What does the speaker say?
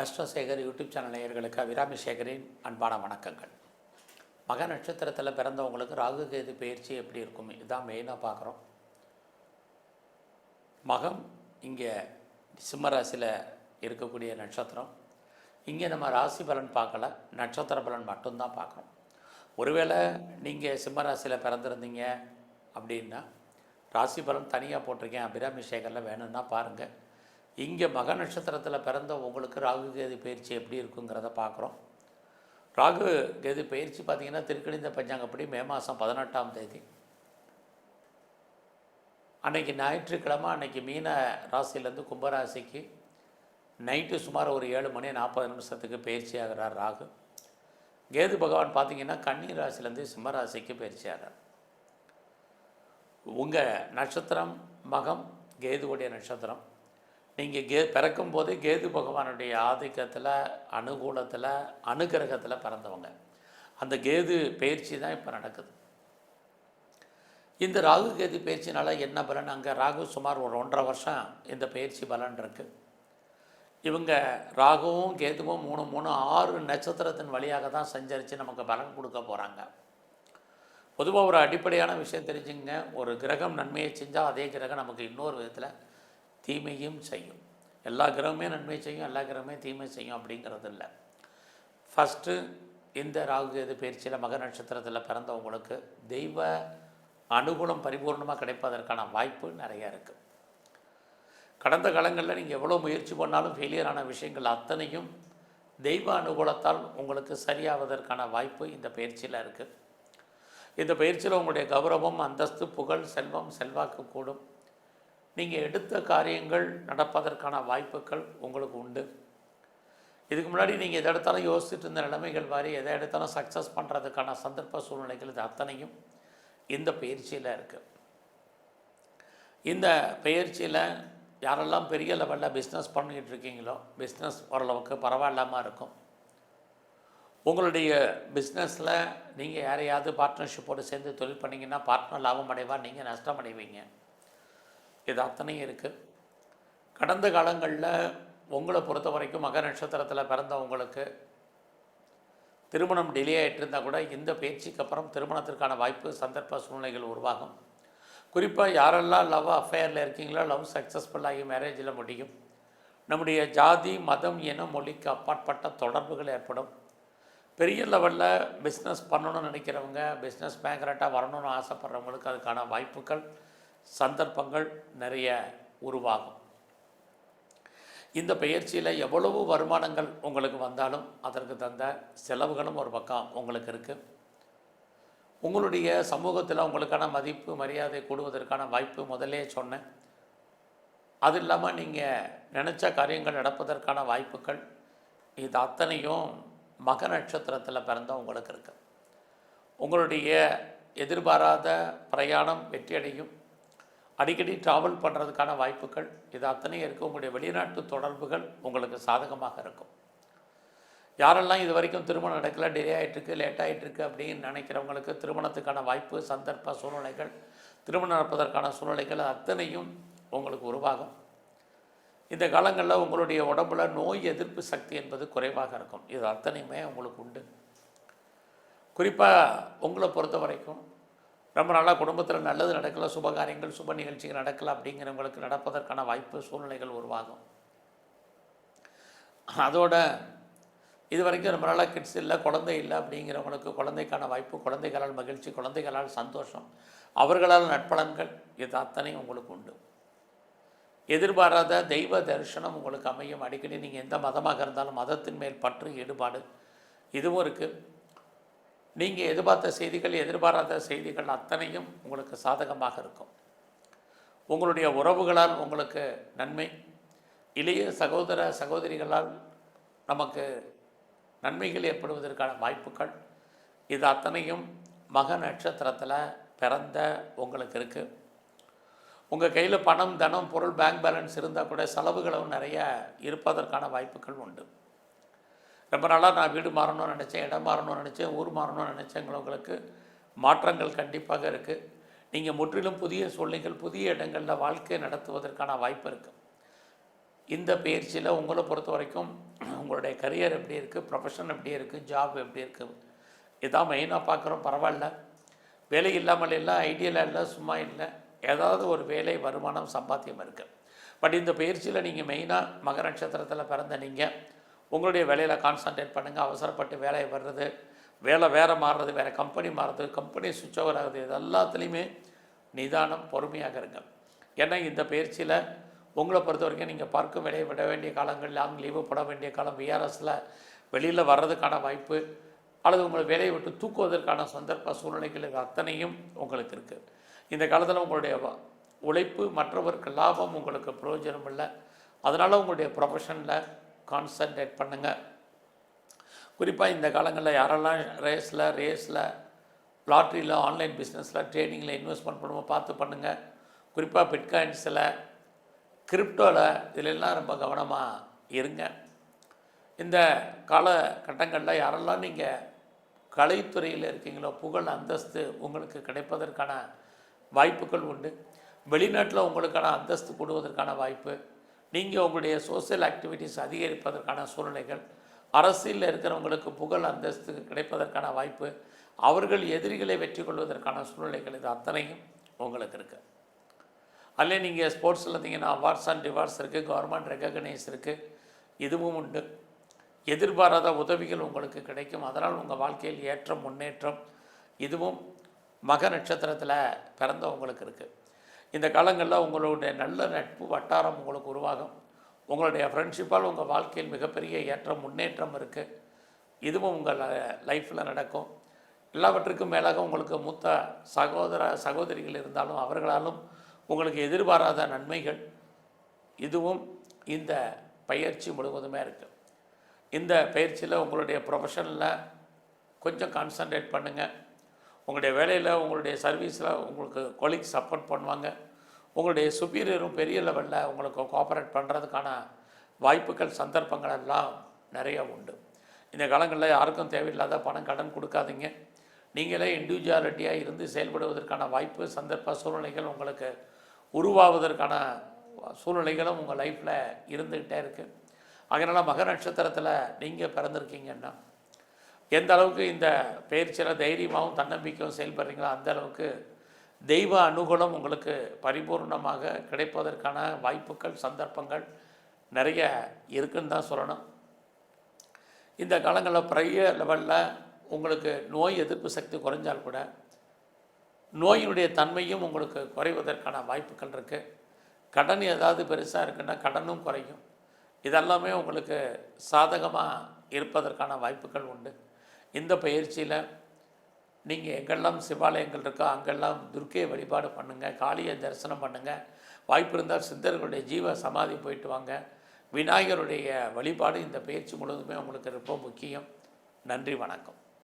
அஸ்ட்ரோசேகர் YouTube channel நேயர்களுக்கு அபிராமி சேகரின் அன்பான வணக்கங்கள். மக நட்சத்திரத்தில் பிறந்தவங்களுக்கு ராகு கேது பயிற்சி எப்படி இருக்கும்? இதுதான் மெயினாக பார்க்குறோம். மகம் இங்கே சிம்மராசியில் இருக்கக்கூடிய நட்சத்திரம். இங்கே நம்ம ராசி பலன் பார்க்கல. நட்சத்திர பலன் மட்டும்தான் பார்க்குறோம். ஒருவேளை நீங்கள் சிம்மராசியில் பிறந்திருந்தீங்க அப்படின்னா ராசி பலன் தனியாக போட்டிருக்கேன் அபிராமி சேகரில் வேணும்னா பாருங்கள் இங்கே மக நட்சத்திரத்தில் பிறந்த உங்களுக்கு ராகு கேது பயிற்சி எப்படி இருக்குங்கிறத பார்க்குறோம். ராகு கேது பயிற்சி பார்த்தீங்கன்னா திருக்கணிந்த பஞ்சாங்கப்படி மே மாதம் பதினெட்டாம் தேதி. அன்னைக்கு ஞாயிற்றுக்கிழமை அன்னைக்கு மீன ராசியிலேருந்து கும்பராசிக்கு நைட்டு சுமார் ஒரு ஏழு மணி நாற்பது நிமிஷத்துக்கு பயிற்சி ஆகிறார் ராகு. கேது பகவான் பார்த்திங்கன்னா கன்னி ராசிலேருந்து சிம்மராசிக்கு பயிற்சி ஆகிறார் உங்கள் நட்சத்திரம் மகம் கேதுவுடைய நட்சத்திரம். நீங்கள் கே பிறக்கும் போதே கேது பகவானுடைய ஆதிக்கத்தில் அனுகூலத்தில் அனுகிரகத்தில் பிறந்தவங்க. அந்த கேது பயிற்சி தான் இப்போ நடக்குது. இந்த ராகு கேது பயிற்சினால் என்ன பலன்? அங்கே ராகு சுமார் ஒரு ஒன்றரை வருஷம் இந்த பயிற்சி பலன் இருக்குது இவங்க ராகுவும் கேதுவும் மூணு மூணு ஆறு நட்சத்திரத்தின் வழியாக தான் சஞ்சரித்து நமக்கு பலன் கொடுக்க போகிறாங்க பொதுவாக ஒரு அடிப்படையான விஷயம் தெரிஞ்சுங்க ஒரு கிரகம் நன்மையை செஞ்சால் அதே கிரகம் நமக்கு இன்னொரு விதத்தில் தீமையும் செய்யும். எல்லா கிரகமே நன்மை செய்யும் எல்லா கிரகமே தீமை செய்யும் அப்படிங்கிறது இல்லை. ஃபஸ்ட்டு இந்த ராகு கேது பயிற்சியில் மக நட்சத்திரத்தில் பிறந்தவங்களுக்கு தெய்வ அனுகூலம் பரிபூர்ணமாக கிடைப்பதற்கான வாய்ப்பு நிறைய இருக்குது கடந்த காலங்களில் நீங்கள் எவ்வளோ முயற்சி பண்ணாலும் ஃபெயிலியர் ஆன விஷயங்கள் அத்தனையும் தெய்வ அனுகூலத்தால் உங்களுக்கு சரியாவதற்கான வாய்ப்பு இந்த பயிற்சியில் இருக்குது இந்த பயிற்சியில் உங்களுடைய கௌரவம் அந்தஸ்து புகழ் செல்வம் செல்வாக்கு கூடும். நீங்கள் எடுத்த காரியங்கள் நடப்பதற்கான வாய்ப்புகள் உங்களுக்கு உண்டு. இதுக்கு முன்னாடி நீங்கள் எதை எடுத்தாலும் யோசிச்சுட்டு இருந்த நிலைமைகள் மாதிரி எதை எடுத்தாலும் சக்ஸஸ் பண்ணுறதுக்கான சந்தர்ப்ப சூழ்நிலைகள் இது அத்தனையும் இந்த பயிற்சியில் இருக்குது இந்த பயிற்சியில் யாரெல்லாம் பெரிய லெவலில் பிஸ்னஸ் பண்ணிகிட்டு இருக்கீங்களோ பிஸ்னஸ் ஓரளவுக்கு பரவாயில்லாமல் இருக்கும். உங்களுடைய பிஸ்னஸில் நீங்கள் யாரையாவது பார்ட்னர்ஷிப்போடு சேர்ந்து தொழில் பண்ணிங்கன்னா பார்ட்னர் லாபம் அடைவா நீங்கள் நஷ்டம் அடைவீங்க. இது அத்தனையும் இருக்குது கடந்த காலங்களில் உங்களை பொறுத்த வரைக்கும் மக நட்சத்திரத்தில் பிறந்தவங்களுக்கு திருமணம் டிலே ஆகிட்டு இருந்தால் கூட இந்த பயிற்சிக்கு அப்புறம் திருமணத்திற்கான வாய்ப்பு சந்தர்ப்ப சூழ்நிலைகள் உருவாகும். குறிப்பாக யாரெல்லாம் லவ் அஃபேரில் இருக்கீங்களோ லவ் சக்ஸஸ்ஃபுல்லாகி மேரேஜில் முடியும். நம்முடைய ஜாதி மதம் என மொழிக்கு அப்பாற்பட்ட தொடர்புகள் ஏற்படும். பெரிய லெவலில் பிஸ்னஸ் பண்ணணும்னு நினைக்கிறவங்க பிஸ்னஸ் பேங்கரட்டாக வரணும்னு ஆசைப்பட்றவங்களுக்கு அதுக்கான வாய்ப்புகள். சந்தர்ப்பங்கள் நிறைய உருவாகும். இந்த பயிற்சியில் எவ்வளவு வருமானங்கள் உங்களுக்கு வந்தாலும் அதற்கு தந்த செலவுகளும் ஒரு பக்கம் உங்களுக்கு இருக்குது உங்களுடைய சமூகத்தில் உங்களுக்கான மதிப்பு மரியாதை கூடுவதற்கான வாய்ப்பு முதலே சொன்னேன். அது இல்லாமல் நீங்கள் நினச்ச காரியங்கள் நடப்பதற்கான வாய்ப்புகள் இது அத்தனையும் மக நட்சத்திரத்தில் பிறந்த உங்களுக்கு இருக்குது உங்களுடைய எதிர்பாராத பிரயாணம் வெற்றியடையும். அடிக்கடி ட்ராவல் பண்ணுறதுக்கான வாய்ப்புகள் இது அத்தனையும் இருக்குது உங்களுடைய வெளிநாட்டு தொடர்புகள் உங்களுக்கு சாதகமாக இருக்கும். யாரெல்லாம் இது வரைக்கும் திருமணம் நடக்கல டிலே ஆகிட்டுருக்கு லேட் ஆகிட்டுருக்கு அப்படின்னு நினைக்கிறவங்களுக்கு திருமணத்துக்கான வாய்ப்பு சந்தர்ப்ப சூழ்நிலைகள் திருமணம் நடப்பதற்கான சூழ்நிலைகள் அத்தனையும் உங்களுக்கு உருவாகும். இந்த காலங்களில் உங்களுடைய உடம்புல நோய் எதிர்ப்பு சக்தி என்பது குறைவாக இருக்கும். இது அத்தனையுமே உங்களுக்கு உண்டு. குறிப்பாக உங்களை பொறுத்த வரைக்கும் ரொம்ப நாளாக குடும்பத்தில் நல்லது நடக்கல சுபகாரியங்கள் சுப நிகழ்ச்சிகள் நடக்கல அப்படிங்கிறவங்களுக்கு நடப்பதற்கான வாய்ப்பு சூழ்நிலைகள் உருவாகும். அதோட இது வரைக்கும் ரொம்ப நாளாக கிட்ஸ் இல்லை குழந்தை இல்லை அப்படிங்கிறவங்களுக்கு குழந்தைக்கான வாய்ப்பு குழந்தைகளால் மகிழ்ச்சி குழந்தைகளால் சந்தோஷம். அவர்களால் நட்பலன்கள் இது அத்தனையும் உங்களுக்கு உண்டு. எதிர்பாராத தெய்வ தரிசனம் உங்களுக்கு அமையும். அடிக்கடி நீங்கள் எந்த மதமாக இருந்தாலும் மதத்தின் மேல் பற்று ஈடுபாடு இதுவும் இருக்குது நீங்கள் எதிர்பார்த்த செய்திகள் எதிர்பாராத செய்திகள் அத்தனையும் உங்களுக்கு சாதகமாக இருக்கும். உங்களுடைய உறவுகளால் உங்களுக்கு நன்மை இளைய சகோதர சகோதரிகளால் நமக்கு நன்மைகள் ஏற்படுவதற்கான வாய்ப்புகள் இது அத்தனையும் மக நட்சத்திரத்தில் பிறந்த உங்களுக்கு இருக்குது உங்கள் கையில் பணம் தனம் பொருள் பேங்க் பேலன்ஸ் இருந்தால் கூட செலவுகளும் நிறைய இருப்பதற்கான வாய்ப்புகள் உண்டு. ரொம்ப நாளாக நான் வீடு மாறணும்னு நினச்சேன் இடம் மாறணும்னு நினச்சேன் ஊர் மாறணும்னு நினச்சவங்களுக்கு மாற்றங்கள் கண்டிப்பாக இருக்குது நீங்கள் முற்றிலும் புதிய சூழ்நிலைகள் புதிய இடங்களில் வாழ்க்கை நடத்துவதற்கான வாய்ப்பு இருக்குது இந்த பயிற்சியில் உங்களை பொறுத்த வரைக்கும் உங்களுடைய கரியர் எப்படி இருக்குது ப்ரொஃபஷன் எப்படி இருக்குது ஜாப் எப்படி இருக்குது இதான் மெயினாக பார்க்குறோம். பரவாயில்ல. வேலை இல்லாமல் இல்லை ஐடியலாக இல்லை சும்மா இல்லை. ஏதாவது ஒரு வேலை வருமானம் சம்பாத்தியம் இருக்குது பட் இந்த பயிற்சியில் நீங்கள் மெயினாக மகர நட்சத்திரத்தில் பிறந்த நீங்கள் உங்களுடைய வேலையில் கான்சன்ட்ரேட் பண்ணுங்கள் அவசரப்பட்டு வேலையை வர்றது வேலை வேறு மாறுறது வேறு கம்பெனி மாறுறது கம்பெனி சுவிட்ச் ஓவர் ஆகுது இது எல்லாத்துலேயுமே நிதானம் பொறுமையாக இருங்க ஏன்னா இந்த பயிற்சியில் உங்களை பொறுத்த வரைக்கும் நீங்கள் பார்க்கும் வேலையை விட வேண்டிய காலங்கள் லாங் லீவு போட வேண்டிய காலம் விஆர்எஸில் வெளியில் வர்றதுக்கான வாய்ப்பு அல்லது உங்களை வேலையை விட்டு தூக்குவதற்கான சந்தர்ப்ப சூழ்நிலைகள் அத்தனையும் உங்களுக்கு இருக்குது இந்த காலத்தில் உங்களுடைய வ- உழைப்பு மற்றவருக்கு லாபம் உங்களுக்கு பிரயோஜனம் இல்லை அதனால் உங்களுடைய ப்ரொஃபஷனில் கான்சன்ட்ரேட் பண்ணுங்கள் குறிப்பாக இந்த காலங்களில் யாரெல்லாம் ரேஸில் ரேஸில் லாட்ரியில் ஆன்லைன் பிஸ்னஸில் ட்ரேடிங்கில் இன்வெஸ்ட்மெண்ட் பண்ணுவோம் பார்த்து பண்ணுங்கள் குறிப்பாக பிட்காயின்ஸில் கிரிப்டோவில் இதிலெல்லாம் ரொம்ப கவனமாக இருங்க. இந்த காலகட்டங்களில் யாரெல்லாம் நீங்கள் கலைத்துறையில் இருக்கீங்களோ புகழ் அந்தஸ்து உங்களுக்கு கிடைப்பதற்கான வாய்ப்புகள் உண்டு. வெளிநாட்டில் உங்களுக்கான அந்தஸ்து கூடுவதற்கான வாய்ப்பு. நீங்கள் உங்களுடைய சோஷியல் ஆக்டிவிட்டிஸ் அதிகரிப்பதற்கான சூழ்நிலைகள் அரசியலில் இருக்கிறவங்களுக்கு புகழ் அந்தஸ்து கிடைப்பதற்கான வாய்ப்பு அவர்கள் எதிரிகளை வெற்றி கொள்வதற்கான சூழ்நிலைகள் இது அத்தனையும் உங்களுக்கு இருக்குது அதிலே நீங்கள் ஸ்போர்ட்ஸில் இருந்தீங்கன்னா அவார்ட்ஸ் அண்ட் டிவார்ட்ஸ் இருக்குது கவர்மெண்ட் ரெக்கக்னைஸ் இருக்குது இதுவும் உண்டு. எதிர்பாராத உதவிகள் உங்களுக்கு கிடைக்கும். அதனால் உங்கள் வாழ்க்கையில் ஏற்றம் முன்னேற்றம் இதுவும் மக நட்சத்திரத்தில் பிறந்த உங்களுக்கு இருக்குது இந்த காலங்களில் உங்களுடைய நல்ல நட்பு வட்டாரம் உங்களுக்கு உருவாகும். உங்களுடைய ஃப்ரெண்ட்ஷிப்பால் உங்கள் வாழ்க்கையில் மிகப்பெரிய ஏற்றம் முன்னேற்றம் இருக்குது இதுவும் உங்கள் லைஃப்பில் நடக்கும். எல்லாவற்றுக்கும் மேலாக உங்களுக்கு மூத்த சகோதர சகோதரிகள் இருந்தாலும் அவர்களாலும் உங்களுக்கு எதிர்பாராத நன்மைகள் இதுவும் இந்த பயிற்சி முழுவதுமே இருக்குது இந்த பயிற்சியில் உங்களுடைய ப்ரொஃபஷனில் கொஞ்சம் கான்சன்ட்ரேட் பண்ணுங்கள் உங்களுடைய வேலையில் உங்களுடைய சர்வீஸில் உங்களுக்கு கொலீக் சப்போர்ட் பண்ணுவாங்க. உங்களுடைய சுப்பீரியரும் பெரிய லெவலில் உங்களுக்கு கோஆப்ரேட் பண்ணுறதுக்கான வாய்ப்புகள் சந்தர்ப்பங்கள் எல்லாம் நிறைய உண்டு. இந்த காலங்களில் யாருக்கும் தேவையில்லாத பணம் கடன் கொடுக்காதீங்க. நீங்களே இண்டிவிஜுவாலிட்டியாக இருந்து செயல்படுவதற்கான வாய்ப்பு சந்தர்ப்ப சூழ்நிலைகள் உங்களுக்கு உருவாவதற்கான சூழ்நிலைகளும் உங்கள் லைஃப்பில் இருந்துக்கிட்டே இருக்குது அதனால் மக நட்சத்திரத்தில் நீங்கள் பிறந்திருக்கீங்கன்னா எந்த அளவுக்கு இந்த பயிற்சியில் தைரியமாகவும் தன்னம்பிக்கையும் செயல்படுறீங்களோ அந்த அளவுக்கு தெய்வ அனுகூலம் உங்களுக்கு பரிபூர்ணமாக கிடைப்பதற்கான வாய்ப்புகள் சந்தர்ப்பங்கள் நிறைய இருக்குன்னு தான் சொல்லணும். இந்த காலங்களில் பெரிய லெவலில் உங்களுக்கு நோய் எதிர்ப்பு சக்தி குறைஞ்சால் கூட நோயினுடைய தன்மையும் உங்களுக்கு குறைவதற்கான வாய்ப்புகள் இருக்குது கடன் ஏதாவது பெருசாக இருக்குன்னா கடனும் குறையும். இதெல்லாமே உங்களுக்கு சாதகமாக இருப்பதற்கான வாய்ப்புகள் உண்டு. இந்த பயிற்சியில் நீங்கள் எங்கெல்லாம் சிவாலயங்கள் இருக்கோ அங்கெல்லாம் துர்க்கையை வழிபாடு பண்ணுங்கள் காளியை தரிசனம் பண்ணுங்கள் வாய்ப்பு இருந்தால் சித்தர்களுடைய ஜீவ சமாதி போயிட்டு வாங்க. விநாயகருடைய வழிபாடு இந்த பயிற்சி முழுவதுமே உங்களுக்கு ரொம்ப முக்கியம். நன்றி வணக்கம்.